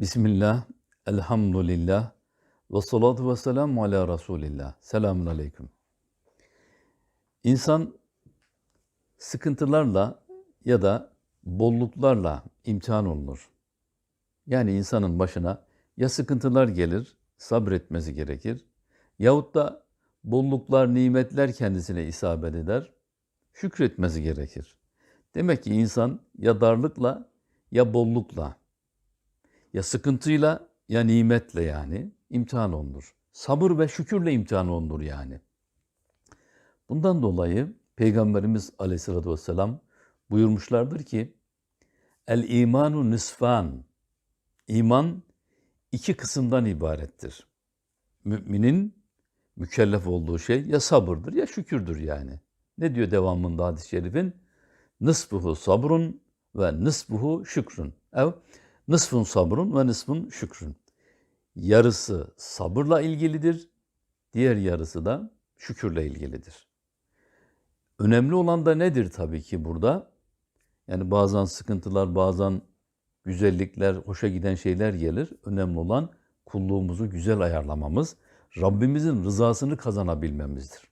Bismillah, elhamdülillah, ve salatu ve selamu ala Resulillah. Selamun aleyküm. İnsan sıkıntılarla ya da bolluklarla imtihan olunur. Yani insanın başına ya sıkıntılar gelir, sabretmesi gerekir. Yahut da bolluklar, nimetler kendisine isabet eder, şükretmesi gerekir. Demek ki insan ya darlıkla ya bollukla, ya sıkıntıyla ya nimetle yani imtihan olunur. Sabır ve şükürle imtihan olunur yani. Bundan dolayı Peygamberimiz aleyhissalatü vesselam buyurmuşlardır ki El imanu nisfan İman iki kısımdan ibarettir. Müminin mükellef olduğu şey ya sabırdır ya şükürdür yani. Ne diyor devamında hadis-i şerifin? Nısbuhu sabrun ve nısbuhu şükrün. Ev nısfun sabrun ve nısfun şükrün. Yarısı sabırla ilgilidir, diğer yarısı da şükürle ilgilidir. Önemli olan da nedir tabii ki burada? Yani bazen sıkıntılar, bazen güzellikler, hoşa giden şeyler gelir. Önemli olan kulluğumuzu güzel ayarlamamız, Rabbimizin rızasını kazanabilmemizdir.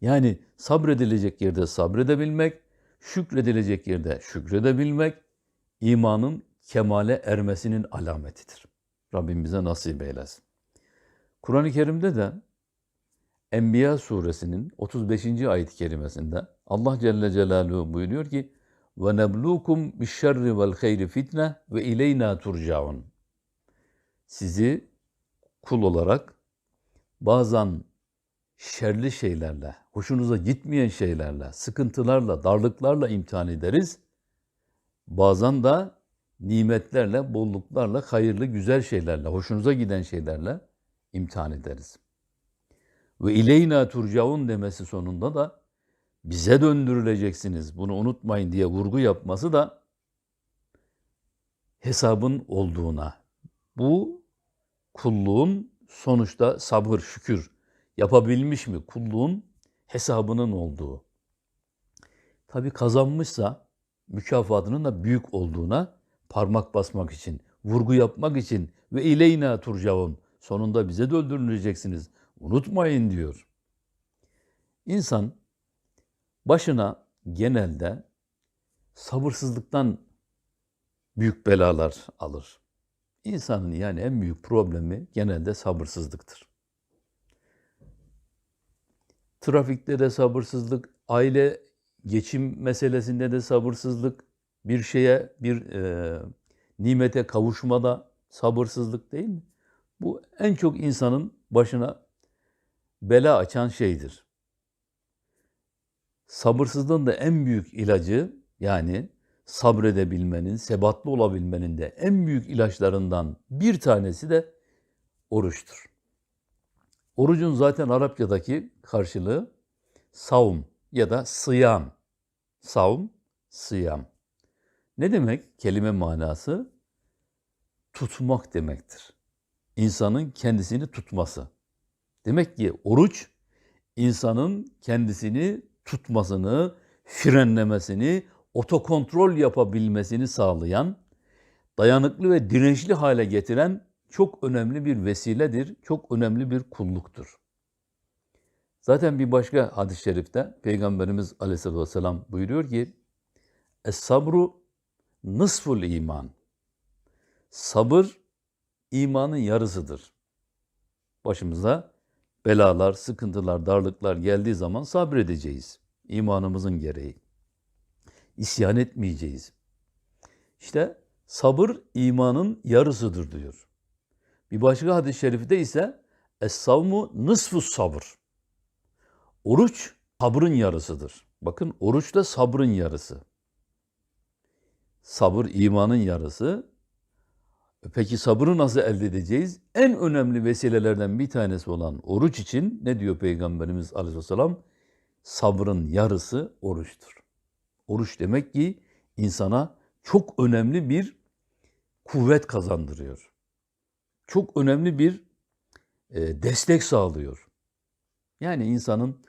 Yani sabredilecek yerde sabredebilmek, şükredilecek yerde şükredebilmek, imanın kemale ermesinin alametidir. Rabbim bize nasip eylesin. Kur'an-ı Kerim'de de Enbiya suresinin 35. ayet-i kerimesinde Allah Celle Celaluhu buyuruyor ki ve neblukum bişşerri vel hayri fitne ve ileyna turcaun. Sizi kul olarak bazen şerli şeylerle, hoşunuza gitmeyen şeylerle, sıkıntılarla, darlıklarla imtihan ederiz. Bazen de nimetlerle, bolluklarla, hayırlı, güzel şeylerle, hoşunuza giden şeylerle imtihan ederiz. Ve ileyna turcaun demesi sonunda da bize döndürüleceksiniz. Bunu unutmayın diye vurgu yapması da hesabın olduğuna. Bu kulluğun sonuçta sabır, şükür yapabilmiş mi? Kulluğun hesabının olduğu. Tabi kazanmışsa mükafatının da büyük olduğuna parmak basmak için, vurgu yapmak için ve ileyna turcaun sonunda bize döndürüleceksiniz. Unutmayın diyor. İnsan başına genelde sabırsızlıktan büyük belalar alır. İnsanın yani en büyük problemi genelde sabırsızlıktır. Trafikte de sabırsızlık, aile geçim meselesinde de sabırsızlık, bir şeye, bir e, nimete kavuşmada sabırsızlık değil mi? Bu en çok insanın başına bela açan şeydir. Sabırsızlığın da en büyük ilacı yani sabredebilmenin, sebatlı olabilmenin de en büyük ilaçlarından bir tanesi de oruçtur. Orucun zaten Arapçadaki karşılığı savm ya da sıyam. Savm, sıyam. Ne demek? Kelime manası tutmak demektir. İnsanın kendisini tutması. Demek ki oruç insanın kendisini tutmasını, frenlemesini, otokontrol yapabilmesini sağlayan, dayanıklı ve dirençli hale getiren çok önemli bir vesiledir, çok önemli bir kulluktur. Zaten bir başka hadis-i şerifte Peygamberimiz Aleyhisselatü Vesselam buyuruyor ki, Es-sabru nısful iman. Sabır imanın yarısıdır. Başımıza belalar, sıkıntılar, darlıklar geldiği zaman sabredeceğiz. İmanımızın gereği. İsyan etmeyeceğiz. İşte sabır imanın yarısıdır diyor. Bir başka hadis-i şerifte ise Es-savmu nısfu sabır. Oruç sabrın yarısıdır. Bakın oruç da sabrın yarısı. Sabır imanın yarısı. Peki sabrı nasıl elde edeceğiz? En önemli vesilelerden bir tanesi olan oruç için ne diyor Peygamberimiz Aleyhisselam? Sabrın yarısı oruçtur. Oruç demek ki insana çok önemli bir kuvvet kazandırıyor. Çok önemli bir e, destek sağlıyor. Yani insanın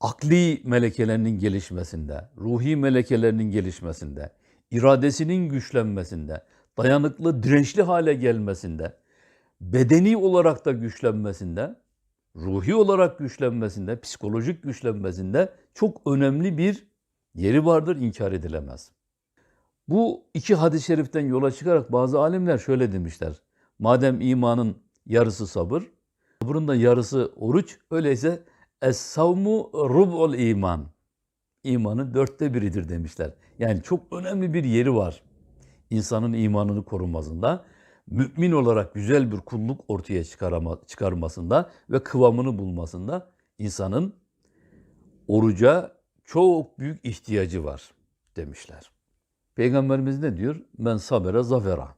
akli melekelerinin gelişmesinde, ruhi melekelerinin gelişmesinde, iradesinin güçlenmesinde, dayanıklı, dirençli hale gelmesinde, bedeni olarak da güçlenmesinde, ruhi olarak güçlenmesinde, psikolojik güçlenmesinde çok önemli bir yeri vardır, inkar edilemez. Bu iki hadis-i şeriften yola çıkarak bazı alimler şöyle demişler. Madem imanın yarısı sabır, sabrın da yarısı oruç, öyleyse es-savmu rub'ul iman. İmanın dörtte biridir demişler. Yani çok önemli bir yeri var. İnsanın imanını korumasında, mümin olarak güzel bir kulluk ortaya çıkarama, çıkarmasında ve kıvamını bulmasında insanın oruca çok büyük ihtiyacı var demişler. Peygamberimiz ne diyor? Ben sabere zafera.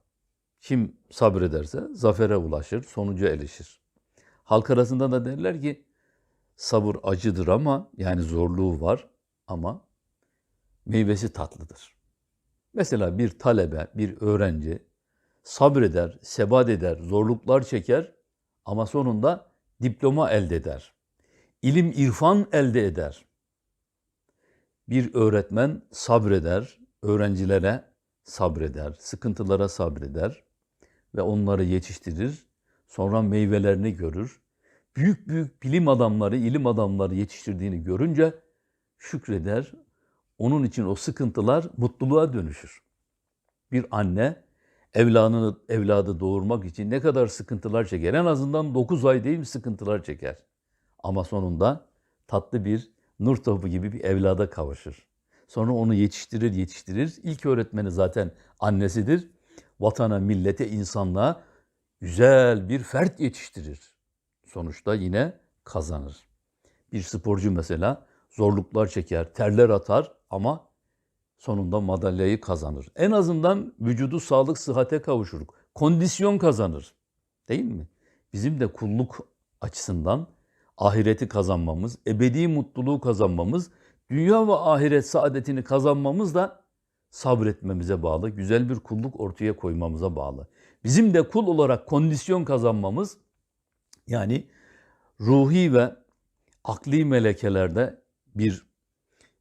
Kim sabrederse zafere ulaşır, sonuca erişir. Halk arasında da derler ki sabır acıdır ama yani zorluğu var ama meyvesi tatlıdır. Mesela bir talebe, bir öğrenci sabreder, sebat eder, zorluklar çeker ama sonunda diploma elde eder. İlim, irfan elde eder. Bir öğretmen sabreder, öğrencilere sabreder, sıkıntılara sabreder ve onları yetiştirir. Sonra meyvelerini görür. Büyük büyük bilim adamları, ilim adamları yetiştirdiğini görünce şükreder. Onun için o sıkıntılar mutluluğa dönüşür. Bir anne evladını evladı doğurmak için ne kadar sıkıntılar çeker. En azından 9 ay değil mi sıkıntılar çeker. Ama sonunda tatlı bir nur topu gibi bir evlada kavuşur. Sonra onu yetiştirir, yetiştirir. İlk öğretmeni zaten annesidir. Vatana, millete, insanlığa güzel bir fert yetiştirir. Sonuçta yine kazanır. Bir sporcu mesela zorluklar çeker, terler atar ama sonunda madalyayı kazanır. En azından vücudu sağlık, sıhhate kavuşur. Kondisyon kazanır. Değil mi? Bizim de kulluk açısından ahireti kazanmamız, ebedi mutluluğu kazanmamız, dünya ve ahiret saadetini kazanmamız da sabretmemize bağlı, güzel bir kulluk ortaya koymamıza bağlı. Bizim de kul olarak kondisyon kazanmamız, yani ruhi ve akli melekelerde bir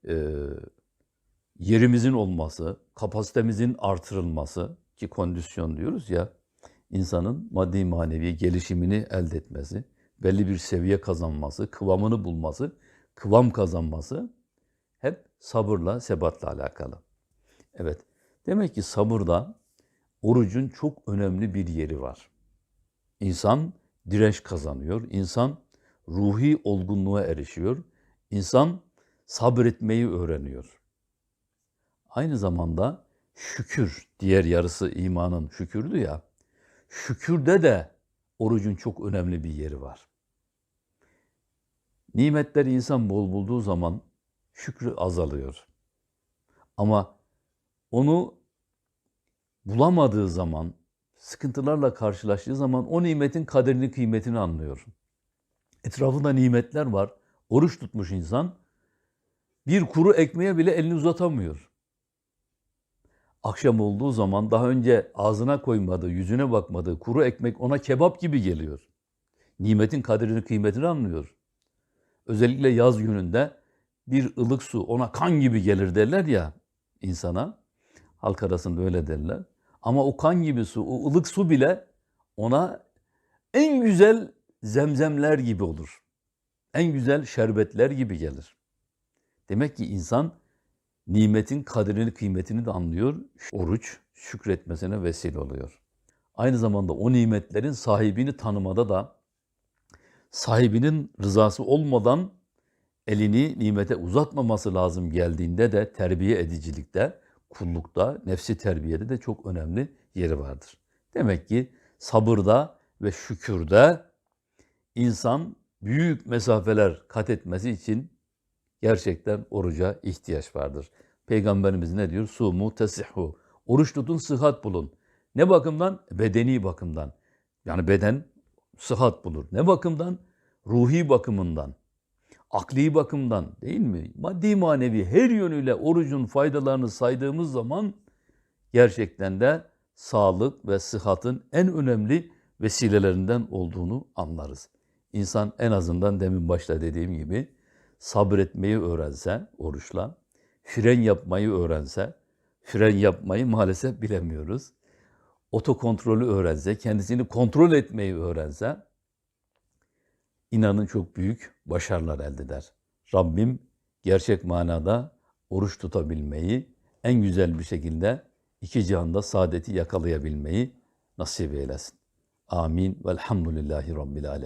e, yerimizin olması, kapasitemizin artırılması ki kondisyon diyoruz ya, insanın maddi manevi gelişimini elde etmesi, belli bir seviye kazanması, kıvamını bulması, kıvam kazanması hep sabırla, sebatla alakalı. Evet, demek ki sabırda orucun çok önemli bir yeri var. İnsan direnç kazanıyor, insan ruhi olgunluğa erişiyor, insan sabretmeyi öğreniyor. Aynı zamanda şükür, diğer yarısı imanın şükürdü ya, şükürde de orucun çok önemli bir yeri var. Nimetleri insan bol bulduğu zaman şükrü azalıyor. Ama onu bulamadığı zaman, sıkıntılarla karşılaştığı zaman o nimetin kaderini, kıymetini anlıyor. Etrafında nimetler var. Oruç tutmuş insan bir kuru ekmeğe bile elini uzatamıyor. Akşam olduğu zaman daha önce ağzına koymadığı, yüzüne bakmadığı kuru ekmek ona kebap gibi geliyor. Nimetin kaderini, kıymetini anlıyor. Özellikle yaz gününde bir ılık su ona kan gibi gelir derler ya insana. Halk arasında öyle derler. Ama o kan gibi su, o ılık su bile ona en güzel zemzemler gibi olur. En güzel şerbetler gibi gelir. Demek ki insan nimetin kadrini, kıymetini de anlıyor. Oruç şükretmesine vesile oluyor. Aynı zamanda o nimetlerin sahibini tanımada da sahibinin rızası olmadan elini nimete uzatmaması lazım geldiğinde de terbiye edicilikte, kullukta, nefsi terbiyede de çok önemli yeri vardır. Demek ki sabırda ve şükürde insan büyük mesafeler kat etmesi için gerçekten oruca ihtiyaç vardır. Peygamberimiz ne diyor? Sumu tesihhu. Oruç tutun, sıhhat bulun. Ne bakımdan? Bedeni bakımdan. Yani beden sıhhat bulur. Ne bakımdan? Ruhi bakımından. Akli bakımdan değil mi? Maddi manevi her yönüyle orucun faydalarını saydığımız zaman gerçekten de sağlık ve sıhhatın en önemli vesilelerinden olduğunu anlarız. İnsan en azından demin başta dediğim gibi sabretmeyi öğrense oruçla, fren yapmayı öğrense, fren yapmayı maalesef bilemiyoruz. otokontrolü öğrense, kendisini kontrol etmeyi öğrense, inanın çok büyük başarılar elde eder. Rabbim gerçek manada oruç tutabilmeyi, en güzel bir şekilde iki cihanda saadeti yakalayabilmeyi nasip eylesin. Amin. Velhamdülillahi Rabbil Alemin.